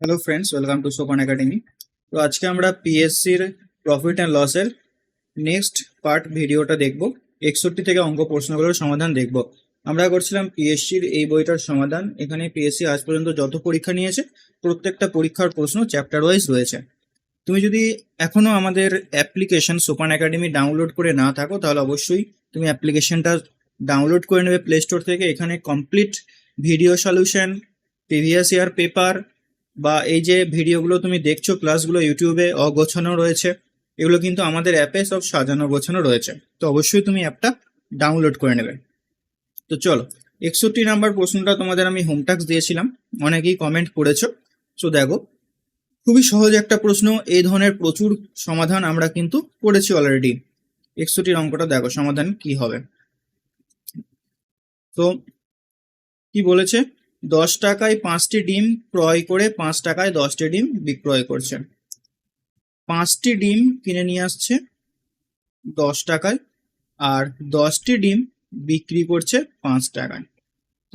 Hello friends welcome to Sopan academy তো আজকে আমরা পিএসসির প্রফিট অ্যান্ড লসের নেক্সট পার্ট ভিডিওটা দেখব। একষট্টি থেকে অঙ্ক প্রশ্নগুলোর সমাধান দেখব। আমরা করছিলাম পিএসসির এই বইটার সমাধান। এখানে পিএসসি আজ পর্যন্ত যত পরীক্ষা নিয়েছে, প্রত্যেকটা পরীক্ষার প্রশ্ন চ্যাপ্টার ওয়াইজ রয়েছে। তুমি যদি এখনও আমাদের অ্যাপ্লিকেশন সোপান একাডেমি ডাউনলোড করে না থাকো, তাহলে অবশ্যই তুমি অ্যাপ্লিকেশনটা ডাউনলোড করে নেবে প্লে স্টোর থেকে। এখানে complete video solution previous year paper বা এই যে ভিডিওগুলো তুমি দেখছ, ক্লাসগুলো ইউটিউবে অগোছানো রয়েছে, এগুলো কিন্তু আমাদের অ্যাপে সব সাজানো গোছানো রয়েছে। তো অবশ্যই তুমি অ্যাপটা ডাউনলোড করে নেবে। তো চলো, একষট্টি নাম্বার প্রশ্নটা তোমাদের আমি হোম টাস্ক দিয়েছিলাম, অনেকেই কমেন্ট করেছ। সো দেখো, খুবই সহজ একটা প্রশ্ন, এই ধরনের প্রচুর সমাধান আমরা কিন্তু করেছি অলরেডি একষট্টির অঙ্কটা দেখো, সমাধান কি হবে? তো কি বলেছে? দশ টাকায় পাঁচটি ডিম ক্রয় করে পাঁচ টাকায় দশটি ডিম বিক্রয় করছে পাঁচটি ডিম কিনে নিয়ে আসছে দশ টাকায় আর দশটি ডিম বিক্রি করছে পাঁচ টাকায়।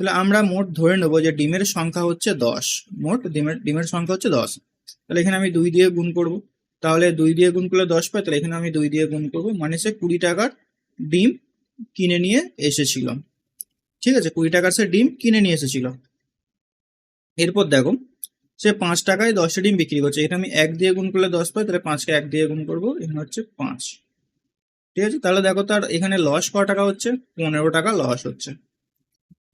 তাহলে আমরা মোট ধরে নেব যে ডিমের সংখ্যা হচ্ছে দশ। মোট ডিমের ডিমের সংখ্যা হচ্ছে দশ। তাহলে এখানে আমি দুই দিয়ে গুণ করব। তাহলে দুই দিয়ে গুণ করলে দশ পাই, তাহলে এখানে আমি দুই দিয়ে গুণ করব। মানে সে কুড়ি টাকার ডিম কিনে নিয়ে এসেছিল। ঠিক আছে, কুড়ি টাকার সে ডিম কিনে নিয়ে এসেছিল। এরপর দেখো, সে পাঁচ টাকায় দশটা ডিম বিক্রি করছে। এখানে আমি এক দিয়ে গুণ করলে দশ পাই, তাহলে পাঁচকে এক দিয়ে গুণ করব, এখানে হচ্ছে পাঁচ। ঠিক আছে? তাহলে দেখো তার এখানে লস ক টাকা হচ্ছে? পনেরো টাকা লস হচ্ছে।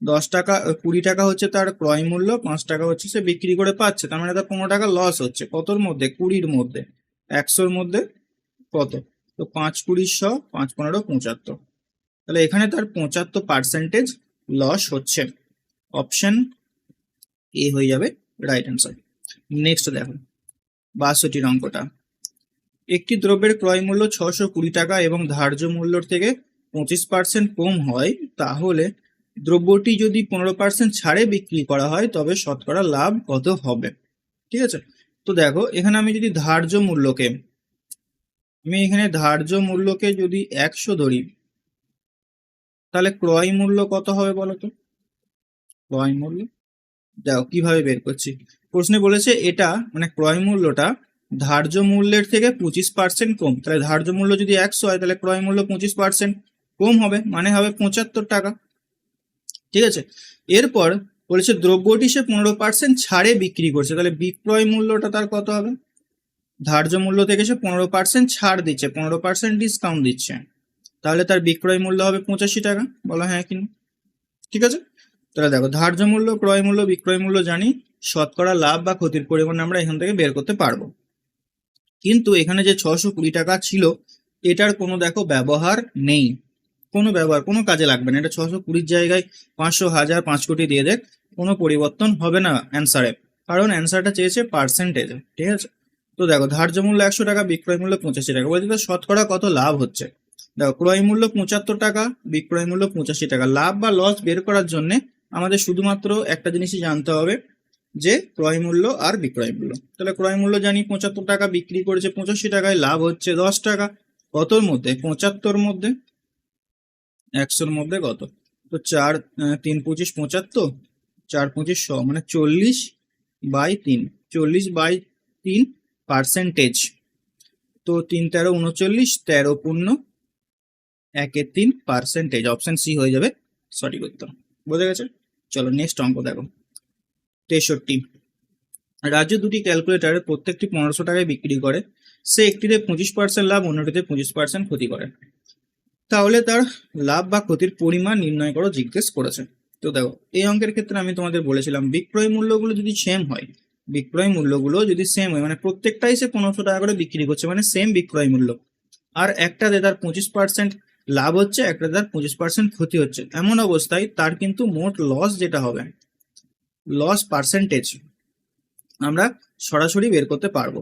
দশ টাকা কুড়ি টাকা হচ্ছে তার ক্রয় মূল্য, পাঁচ টাকা হচ্ছে সে বিক্রি করে পাচ্ছে। তার মানে তার পনেরো টাকা লস হচ্ছে। কতর মধ্যে? কুড়ির মধ্যে। একশোর মধ্যে কত? তো পাঁচ কুড়ির শ, পাঁচ পনেরো পঁচাত্তর। তাহলে এখানে তার পঁচাত্তর পার্সেন্টেজ লস হচ্ছে। অপশন এ হয়ে যাবে রাইট অ্যান্সার নেক্সট দেখো বাষট্টির অঙ্কটা একটি দ্রব্যের ক্রয় মূল্য ছশো কুড়ি টাকা এবং ধার্য মূল্যর থেকে পঁচিশ পার্সেন্ট কম হয়, তাহলে দ্রব্যটি যদি পনেরো পার্সেন্ট ছাড়ে বিক্রি করা হয়, তবে শতকরা লাভ কত হবে? ঠিক আছে? তো দেখো, এখানে আমি যদি ধার্য মূল্যকে, আমি এখানে ধার্য মূল্যকে যদি একশো ধরি, তাহলে ক্রয় মূল্য কত হবে বলো তো? ক্রয় মূল্য? দেখো কীভাবে বের করছি? প্রশ্নে বলেছে, এটা মানে ক্রয় মূল্যটা ধার্য মূল্যের থেকে পঁচিশ পার্সেন্ট কম। তাহলে ধার্য মূল্য যদি একশো হয়, তাহলে ক্রয় মূল্য পঁচিশ পার্সেন্ট কম হবে মানে হবে পঁচাত্তর টাকা। ঠিক আছে? এরপর বলেছে, দ্রব্যটি সে পনেরো পার্সেন্ট ছাড়ে বিক্রি করছে, তাহলে বিক্রয় মূল্যটা তার কত হবে? ধার্য মূল্য থেকে সে পনেরো পার্সেন্ট ছাড় দিচ্ছে, পনেরো পার্সেন্ট ডিসকাউন্ট দিচ্ছে। তাহলে তার বিক্রয় মূল্য হবে পঁচাশি টাকা, বলা হ্যাঁ কিনা ঠিক আছে? তাহলে দেখো, ধার্য মূল্য, ক্রয় মূল্য, বিক্রয় মূল্য জানি, শতকরা লাভ বা ক্ষতির পরিমাণ আমরা এখান থেকে বের করতে পারব। কিন্তু এখানে যে ছশো কুড়ি টাকা ছিল, এটার কোনো দেখো ব্যবহার নেই। কোনো ব্যবহার, কোনো কাজে লাগবে না। এটা ছশো কুড়ির জায়গায় পাঁচশো হাজার পাঁচ কোটি দিয়ে দেখ, কোনো পরিবর্তন হবে না অ্যান্সারে কারণ অ্যান্সারটা চেয়েছে পার্সেন্টেজে ঠিক আছে? তো দেখো, ধার্য মূল্য একশো টাকা, বিক্রয় মূল্য পঁচাশি টাকা। বলছি তো শতকরা কত লাভ হচ্ছে? দেখো, ক্রয় মূল্য পঁচাত্তর টাকা, বিক্রয় মূল্য পঁচাশি টাকা। লাভ বা লস বের করার জন্য আমাদের শুধুমাত্র একটা জিনিসই জানতে হবে, যে ক্রয় মূল্য আর বিক্রয় মূল্য। তাহলে ক্রয় মূল্য জানি, পঁচাত্তর টাকা বিক্রি করেছে, পঁচাশি টাকায় লাভ হচ্ছে দশ টাকা। কতর মধ্যে? পঁচাত্তর মধ্যে? একশোর মধ্যে কত? তো চার তিন পঁচিশ পঁচাত্তর, চার পঁচিশ শ মানে চল্লিশ বাই তিন। চল্লিশ বাই তিন পার্সেন্টেজ। তো তিন তেরো উনচল্লিশ, তেরো পূর্ণ একের তিন পার্সেন্টেজ। অপশন সি হয়ে যাবে সঠিক উত্তর। বোঝা গেছে? চলো নেক্সট অঙ্ক দেখো। তেষট্টি। রাজ্য দুটি ক্যালকুলেটারে প্রত্যেকটি পনেরোশো টাকায় বিক্রি করে। সে একটিতে পঁচিশ পার্সেন্ট লাভ, অন্যটিতে পঁচিশ পার্সেন্ট ক্ষতি করে। তাহলে তার লাভ বা ক্ষতির পরিমাণ নির্ণয় করো, জিজ্ঞেস করেছে। তো দেখো, এই অঙ্কের ক্ষেত্রে আমি তোমাদের বলেছিলাম, বিক্রয় মূল্যগুলো যদি সেম হয়, বিক্রয় মূল্যগুলো যদি সেম হয় মানে প্রত্যেকটাই সে পনেরোশো টাকা করে বিক্রি করছে মানে সেম বিক্রয় মূল্য। আর একটাতে তার পঁচিশ পার্সেন্ট লাভ হচ্ছে, একটা তার পঁচিশ পার্সেন্ট ক্ষতি হচ্ছে। এমন অবস্থায় তার কিন্তু মোট লস যেটা হবে লস পার্সেন্টেজ আমরা সরাসরি বের করতে পারব।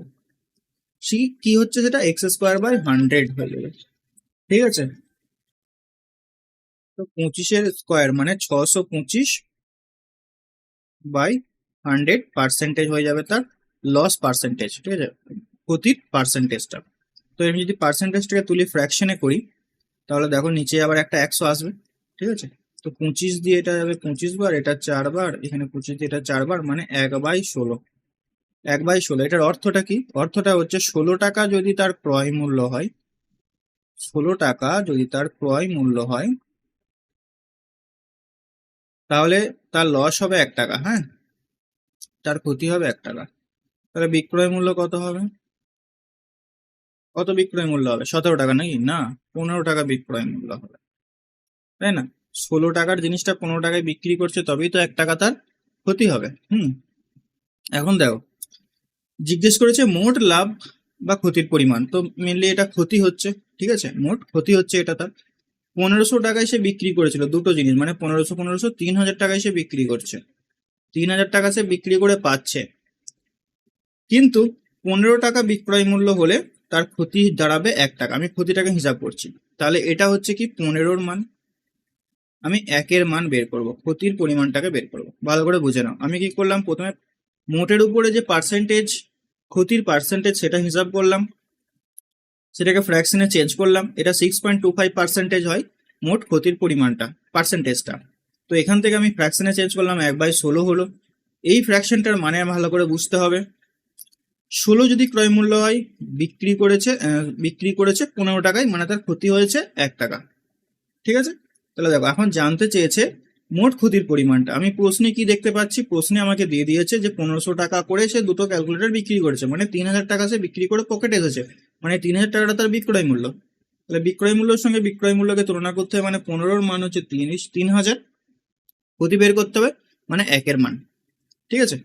সি, কি হচ্ছে সেটা? এক্স স্কোয়ার বাই হান্ড্রেড হয়ে যাবে ঠিক আছে? তো পঁচিশের স্কোয়ার মানে ছশো পঁচিশ বাই হান্ড্রেড পার্সেন্টেজ হয়ে যাবে তার লস পার্সেন্টেজ ঠিক আছে? ক্ষতির পার্সেন্টেজটা তো আমি যদি পার্সেন্টেজটাকে তুলি ফ্র্যাকশনে করি তাহলে দেখো নিচে আবার একটা একশো আসবে, ঠিক আছে? তো পঁচিশ দিয়ে এটা যাবে পঁচিশ বার, এটা চারবার এখানে পঁচিশ দিয়ে এটা চারবার মানে এক বাই ষোলো। এক বাই ষোলো, এটার অর্থটা কি? অর্থটা হচ্ছে ষোলো টাকা যদি তার ক্রয় মূল্য হয়, ষোলো টাকা যদি তার ক্রয় মূল্য হয়, তাহলে তার লস হবে এক টাকা হ্যাঁ? তার ক্ষতি হবে এক টাকা। তাহলে বিক্রয় মূল্য কত হবে? কত বিক্রয় মূল্য হবে? সতেরো টাকা নাকি? না, পনেরো টাকা বিক্রয় মূল্য হবে। তাই না? ষোলো টাকার জিনিসটা পনেরো টাকায় বিক্রি করছে, তবেই তো এক টাকা তার ক্ষতি হবে। হুম? এখন দেখো, জিজ্ঞেস করেছে মোট লাভ বা ক্ষতির পরিমাণ। তো মেনলি এটা ক্ষতি হচ্ছে, ঠিক আছে? মোট ক্ষতি হচ্ছে এটা তার। পনেরোশো টাকায় সে বিক্রি করেছিল দুটো জিনিস মানে পনেরোশো পনেরোশো, তিন হাজার টাকায় সে বিক্রি করছে। তিন হাজার টাকা সে বিক্রি করে পাচ্ছে। কিন্তু পনেরো টাকা বিক্রয় মূল্য হলে তার ক্ষতি দাঁড়াবে এক টাকা। আমি ক্ষতিটাকে হিসাব করছি। তাহলে এটা হচ্ছে কি? পনেরোর মান। আমি একের মান বের করব। ক্ষতির পরিমাণটাকে বের করব। ভালো করে বুঝে নাও। আমি কি করলাম? প্রথমে মোটের উপরে যে পার্সেন্টেজ ক্ষতির পার্সেন্টেজ সেটা হিসাব করলাম। সেটাকে ফ্র্যাকশনে চেঞ্জ করলাম। এটা six point two five percentage হয় মোট ক্ষতির পরিমাণটা পার্সেন্টেজটা তো এখান থেকে আমি ফ্র্যাকশনে চেঞ্জ করলাম। এক বাই ষোলো হলো। এই ফ্র্যাকশনটার মানে ভালো করে বুঝতে হবে। ষোলো যদি ক্রয় মূল্য হয়, বিক্রি করেছে বিক্রি করেছে পনেরো টাকায় মানে তার ক্ষতি হয়েছে এক টাকা। ঠিক আছে? তাহলে দেখো, এখন জানতে চেয়েছে মোট ক্ষতির পরিমাণটা। আমি প্রশ্নে কি দেখতে পাচ্ছি? প্রশ্নে আমাকে দিয়ে দিয়েছে যে পনেরোশো টাকা করে সে দুটো ক্যালকুলেটর বিক্রি করেছে। মানে তিন হাজার টাকা সে বিক্রি করে পকেটে এসেছে। মানে তিন হাজার টাকাটা তার বিক্রয় মূল্য। তাহলে বিক্রয় মূল্যের সঙ্গে বিক্রয় মূল্যকে তুলনা করতে হবে মানে পনেরোর মান হচ্ছে তিরিশ, তিন হাজার। ক্ষতি বের করতে হবে মানে একের মান। ঠিক আছে?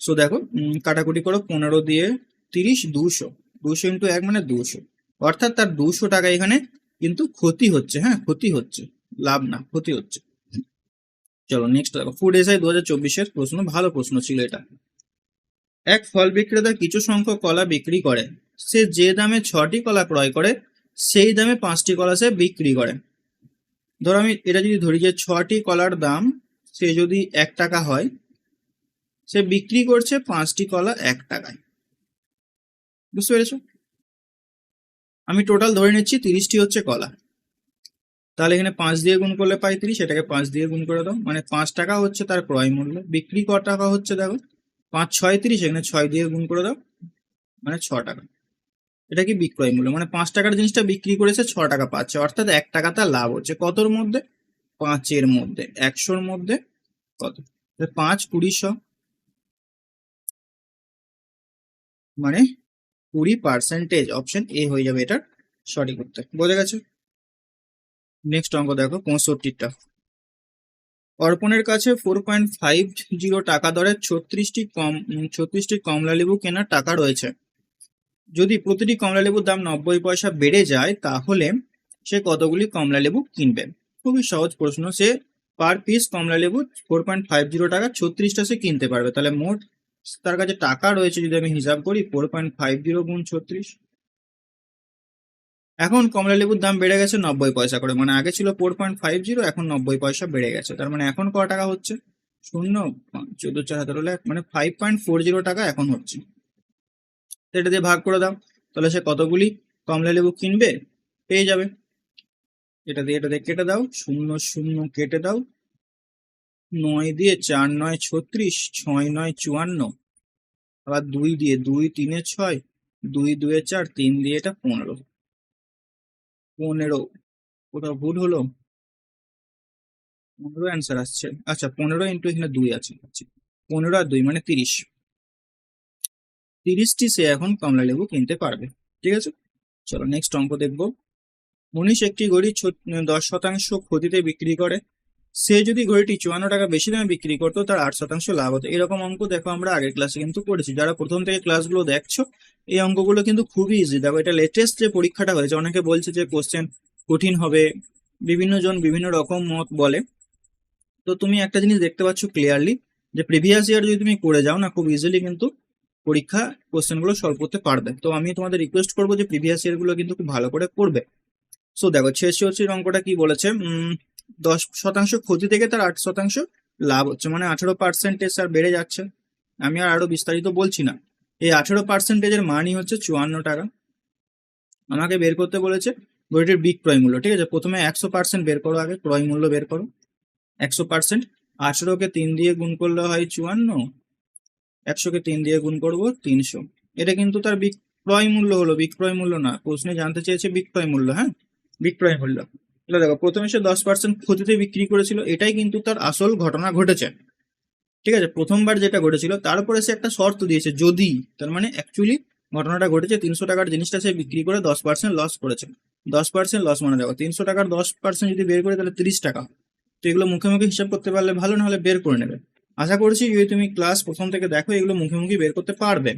সো দেখো কাটাকুটি করো পনেরো দিয়ে তিরিশ, দুশো। দুশো ইন্টু এক মানে দুশো। অর্থাৎ তার দুশো টাকা এখানে কিন্তু ক্ষতি হচ্ছে হ্যাঁ ক্ষতি হচ্ছে। লাভ না, ক্ষতি হচ্ছে। চলো নেক্সট দেখো ফুড এসআই দু হাজার চব্বিশের প্রশ্ন, ভালো প্রশ্ন ছিল এটা। এক ফল বিক্রেতা কিছু সংখ্যক কলা বিক্রি করে। সে যে দামে ছটি কলা ক্রয় করে, সেই দামে পাঁচটি কলা সে বিক্রি করে। ধরো আমি এটা যদি ধরি যে ছটি কলার দাম সে যদি এক টাকা হয় সে বিক্রি করছে পাঁচটি কলা এক টাকায়। বুঝতে পেরেছ? আমি টোটাল ধরে নিচ্ছি তিরিশটি হচ্ছে কলা। তাহলে এখানে পাঁচ দিয়ে গুণ করলে পাই তিরিশ, এটাকে পাঁচ দিয়ে গুণ করে দাও। মানে পাঁচ টাকা হচ্ছে তার ক্রয় মূল্য। বিক্রি ক টাকা হচ্ছে দেখো, পাঁচ ছয় তিরিশ, এখানে ছয় দিয়ে গুণ করে দাও মানে ছ টাকা। এটা কি বিক্রয় মূল্য? মানে পাঁচ টাকার জিনিসটা বিক্রি করেছে ছ টাকা পাচ্ছে। অর্থাৎ এক টাকা তার লাভ হচ্ছে। কতর মধ্যে? পাঁচের মধ্যে। একশোর মধ্যে কত? পাঁচ কুড়িশো মানে কুড়ি পার্সেন্টেজ অপশন এ হয়ে যাবে এটার সঠিক উত্তর। বোঝা গেছে? নেক্সট অঙ্ক দেখো, পঁয়ষট্টিটা। অর্পণের কাছে ফোর পয়েন্ট ফাইভ জিরো টাকা দরে ছত্রিশটি কম ছত্রিশটি কমলা লেবু কেনার টাকা রয়েছে। যদি প্রতিটি কমলা লেবুর দাম নব্বই পয়সা বেড়ে যায়, তাহলে সে কতগুলি কমলা লেবু কিনবে? খুবই সহজ প্রশ্ন। সে পার পিস কমলা লেবু ফোর পয়েন্ট ফাইভ জিরো টাকা, ছত্রিশটা সে কিনতে পারবে। তাহলে মোট তার কাছে টাকা রয়েছে যদি আমি হিসাব করি ফোর পয়েন্ট ফাইভ জিরো গুণ ছত্রিশ। এখন কমলা লেবুর দাম বেড়ে গেছে নব্বই পয়সা করে। মানে আগে ছিল ফোর পয়েন্ট ফাইভ জিরো এখন নব্বই পয়সা বেড়ে গেছে। তার মানে এখন ক টাকা হচ্ছে? শূন্য, চোদ্দ চার হাজার হলে মানে ফাইভ পয়েন্ট ফোর জিরো টাকা এখন হচ্ছে। এটা দিয়ে ভাগ করে দাও। তাহলে সে কতগুলি কমলা লেবু কিনবে? পেয়ে যাবে। এটা দিয়ে এটা দিয়ে কেটে দাও। শূন্য শূন্য কেটে দাও। নয় দিয়ে চার নয় ছত্রিশ, ছয় নয় চুয়ান্ন। আবার দুই দিয়ে দুই তিনে ছয়, দুই দুয়ে চার, তিন দিয়ে এটা পনেরো। পনেরো, কোথাও ভুল হলো? পনেরো অ্যান্সার আসছে। আচ্ছা পনেরো ইন্টু এখানে দুই আছে পনেরো আর দুই মানে তিরিশ। তিরিশটি সে এখন কমলা লেবু কিনতে পারবে, ঠিক আছে? চলো নেক্সট অঙ্ক দেখব। মনীষ একটি ছ- দশ শতাংশ ক্ষতিতে বিক্রি করে। সে যদি ঘড়িটি চুয়ান্ন টাকা বেশি দামে বিক্রি করতো, তার আট শতাংশ লাভ হতো। এরকম অঙ্ক দেখো আমরা আগের ক্লাসে কিন্তু করেছি। যারা প্রথম থেকে ক্লাসগুলো দেখছ, এই অঙ্কগুলো কিন্তু খুবই ইজি দেখো, এটা লেটেস্ট যে পরীক্ষাটা হয়েছে, অনেকে বলছে যে কোশ্চেন কঠিন হবে, বিভিন্ন জন বিভিন্ন রকম মত বলে। তো তুমি একটা জিনিস দেখতে পাচ্ছ ক্লিয়ারলি যে প্রিভিয়াস ইয়ার যদি তুমি করে যাও না, খুব ইজিলি কিন্তু পরীক্ষা কোশ্চেনগুলো সলভ করতে পারবে। তো আমি তোমাদের রিকোয়েস্ট করব যে প্রিভিয়াস ইয়ারগুলো কিন্তু খুব ভালো করে করবে। সো দেখো ছেষট্টির অঙ্কটা কি বলেছে? দশ শতাংশ ক্ষতি থেকে তার আট শতাংশ লাভ হচ্ছে মানে আঠারো পার্সেন্টেজ আর বেড়ে যাচ্ছে। আমি আর আরও বিস্তারিত বলছি না। এই আঠারো পার্সেন্টেজের মানই হচ্ছে চুয়ান্ন টাকা। আমাকে বের করতে বলেছে বইটির বিক্রয় মূল্য, ঠিক আছে? প্রথমে একশো পার্সেন্ট বের করো আগে, ক্রয় মূল্য বের করো। একশো পার্সেন্ট আঠারোকে তিন দিয়ে গুণ করলে হয় চুয়ান্ন একশোকে তিন দিয়ে গুণ করব তিনশো। এটা কিন্তু তার বিক্রয় মূল্য হলো, বিক্রয় মূল্য না। প্রশ্নে জানতে চেয়েছে বিক্রয় মূল্য হ্যাঁ? বিক্রয় মূল্য। তাহলে দেখো, প্রথমে সে দশ পার্সেন্ট ক্ষতিতে বিক্রি করেছিল, এটাই কিন্তু তার আসল ঘটনা ঘটেছে। ঠিক আছে? প্রথমবার যেটা ঘটেছিল, তারপরে সে একটা শর্ত দিয়েছে, যদি, তার মানে অ্যাকচুয়ালি ঘটনাটা ঘটেছে, তিনশো টাকার জিনিসটা সে বিক্রি করে দশ পার্সেন্ট লস করেছে। দশ পার্সেন্ট লস মানে দেখো, তিনশো টাকার দশ পার্সেন্ট যদি বের করে, তাহলে তিরিশ টাকা। তো এগুলো মুখে মুখে হিসাব করতে পারলে ভালো না হলে বের করে নেবে। আশা করছি যদি তুমি ক্লাস প্রথম থেকে দেখো, এগুলো মুখে মুখে বের করতে পারবে।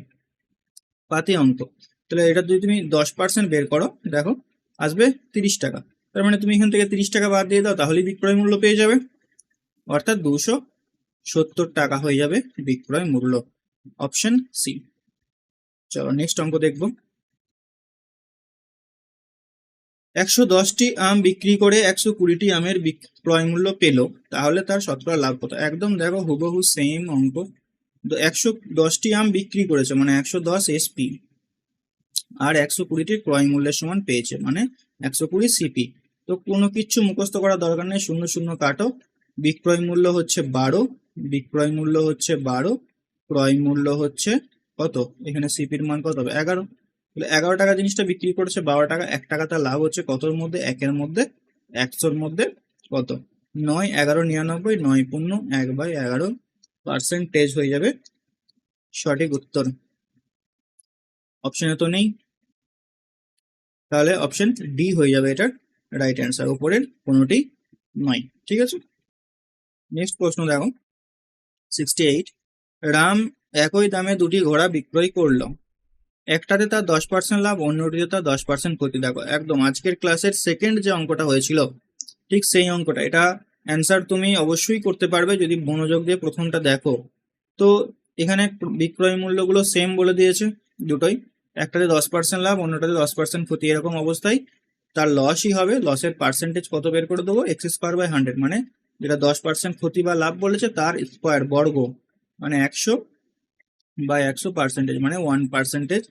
পাতি অঙ্ক তাহলে এটা যদি তুমি দশ পার্সেন্ট বের করো, দেখো, আসবে তিরিশ টাকা। তার মানে তুমি এখান থেকে তিরিশ টাকা বাদ দিয়ে দাও, তাহলেই বিক্রয় মূল্য পেয়ে যাবে। অর্থাৎ দুশো সত্তর টাকা হয়ে যাবে বিক্রয় মূল্য। Option C. চলো নেক্সট অঙ্ক দেখব। একশো দশটি আম বিক্রি করে একশো কুড়িটি আমের বিক্রয় মূল্য পেল, তাহলে তার শতকরা লাভ কত? একদম দেখো হুবহু সেম অঙ্ক। একশো দশটি আম বিক্রি করেছে মানে একশো দশ এসপি আর একশো কুড়িটি ক্রয় মূল্যের সমান পেয়েছে মানে একশো কুড়ি সিপি তো কোনো কিছু মুখস্থ করার দরকার নেই। শূন্য শূন্য কাটো। বিক্রয় মূল্য হচ্ছে বারো। বিক্রয় মূল্য হচ্ছে বারো। ক্রয় মূল্য হচ্ছে কত? এখানে সিপির মান কত হবে? এগারো। তাহলে এগারো টাকা জিনিসটা বিক্রি করেছে, বারো টাকা, এক টাকা তার লাভ হচ্ছে কতর মধ্যে? একের মধ্যে, একশোর মধ্যে কত? নয়, এগারো, নিরানব্বই, নয় পূর্ণ, এক বাই এগারো পার্সেন্টেজ হয়ে যাবে। সঠিক উত্তর। অপশনে তো নেই। তাহলে অপশন ডি হয়ে যাবে এটার। রাইট অ্যান্সার উপরের কোনোটি নয়, ঠিক আছে? নেক্সট প্রশ্ন দেখো। সিক্সটি এইট রাম একই দামে দুটি ঘোড়া বিক্রয় করল। একটাতে তার দশ পার্সেন্ট লাভ, অন্যটিতে তার দশ পার্সেন্ট ক্ষতি। দেখো, একদম আজকের ক্লাসের সেকেন্ড যে অঙ্কটা হয়েছিল, ঠিক সেই অঙ্কটা। এটা অ্যান্সার তুমি অবশ্যই করতে পারবে যদি মনোযোগ দিয়ে প্রথমটা দেখো। তো এখানে বিক্রয় মূল্যগুলো সেম বলে দিয়েছে দুটোই। একটাতে দশ পার্সেন্ট লাভ, অন্যটাতে দশ পার্সেন্ট ক্ষতি, এরকম অবস্থায় তার লসই হবে লসের পার্সেন্টেজ কত বের করে দেবো? এক্স স্কোয়ার বাই হান্ড্রেড মানে যেটা দশ পার্সেন্ট ক্ষতি বা লাভ বলেছে, তার স্কোয়ার বর্গ মানে একশো বা একশো পার্সেন্টেজ মানে ওয়ান পার্সেন্টেজ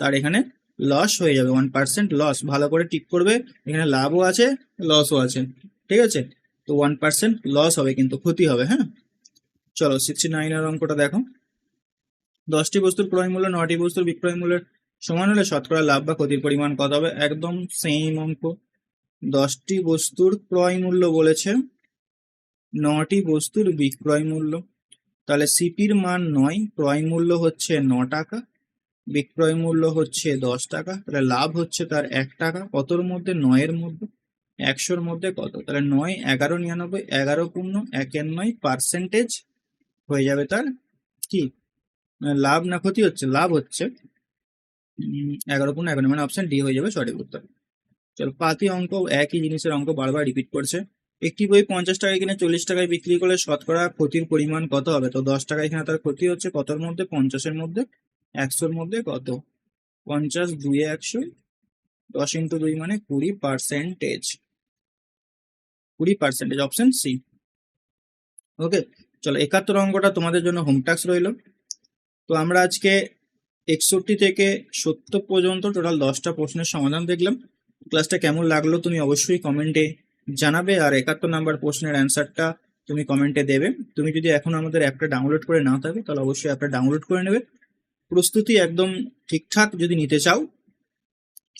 তার এখানে লস হয়ে যাবে ওয়ান পার্সেন্ট লস ভালো করে টিক করবে, এখানে লাভও আছে লসও আছে। ঠিক আছে? তো ওয়ান পার্সেন্ট লস হবে কিন্তু, ক্ষতি হবে হ্যাঁ? চলো সিক্সটি নাইনের অঙ্কটা দেখো। দশটি বস্তুর ক্রয় মূল্য নটি বস্তুর বিক্রয় মূল্যের সমান হলে শতকরা লাভ বা ক্ষতির পরিমাণ কত হবে? একদম সেম অঙ্ক। দশটি বস্তুর ক্রয় মূল্য বলেছে, নটি বস্তুর বিক্রয় মূল্য। তাহলে সিপির মান নয়, ক্রয় মূল্য হচ্ছে ন টাকা, বিক্রয় মূল্য হচ্ছে দশ টাকা। তাহলে লাভ হচ্ছে তার এক টাকা। কতর মধ্যে? নয়ের মধ্যে। একশোর মধ্যে কত? তাহলে নয়, এগারো, নিরানব্বই, এগারো পূর্ণ একের নয় পার্সেন্টেজ হয়ে যাবে তার কি? লাভ না ক্ষতি হচ্ছে, লাভ হচ্ছে। এগারো পূর্ণ এগারো মানে অপশন ডি হয়ে যাবে সঠিক উত্তর। চলো, পাতি অঙ্ক, একই জিনিসের অঙ্ক বারবার রিপিট করছে। একটি বই পঞ্চাশ টাকায় কিনে চল্লিশ টাকায় বিক্রি করলে শতকরা ক্ষতির পরিমাণ কত হবে? তো দশ টাকায় এখানে তার ক্ষতি হচ্ছে কতর মধ্যে? পঞ্চাশের মধ্যে। একশোর মধ্যে কত? পঞ্চাশ দুই একশো, দশ ইন্টু দুই মানে কুড়ি পার্সেন্টেজ কুড়ি পার্সেন্টেজ অপশন সি ওকে চলো, একাত্তর অঙ্কটা তোমাদের জন্য হোম টাস্ক রইল। তো আমরা আজকে একষট্টি থেকে সত্তর পর্যন্ত টোটাল দশটা প্রশ্নের সমাধান দেখলাম। ক্লাসটা কেমন লাগল তুমি অবশ্যই কমেন্টে জানাবে আর একাত্তর নাম্বার প্রশ্নের অ্যান্সারটা তুমি কমেন্টে দেবে। তুমি যদি এখন আমাদের অ্যাপটা ডাউনলোড করে না থাকো, তাহলে অবশ্যই অ্যাপটা ডাউনলোড করে নেবে। প্রস্তুতি একদম ঠিকঠাক যদি নিতে চাও,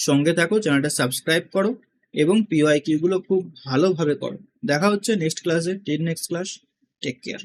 সঙ্গে থাকো চ্যানেলটা সাবস্ক্রাইব করো এবং পিওয়াই কিউগুলো খুব ভালোভাবে করো। দেখা হচ্ছে নেক্সট ক্লাসে ten next class take care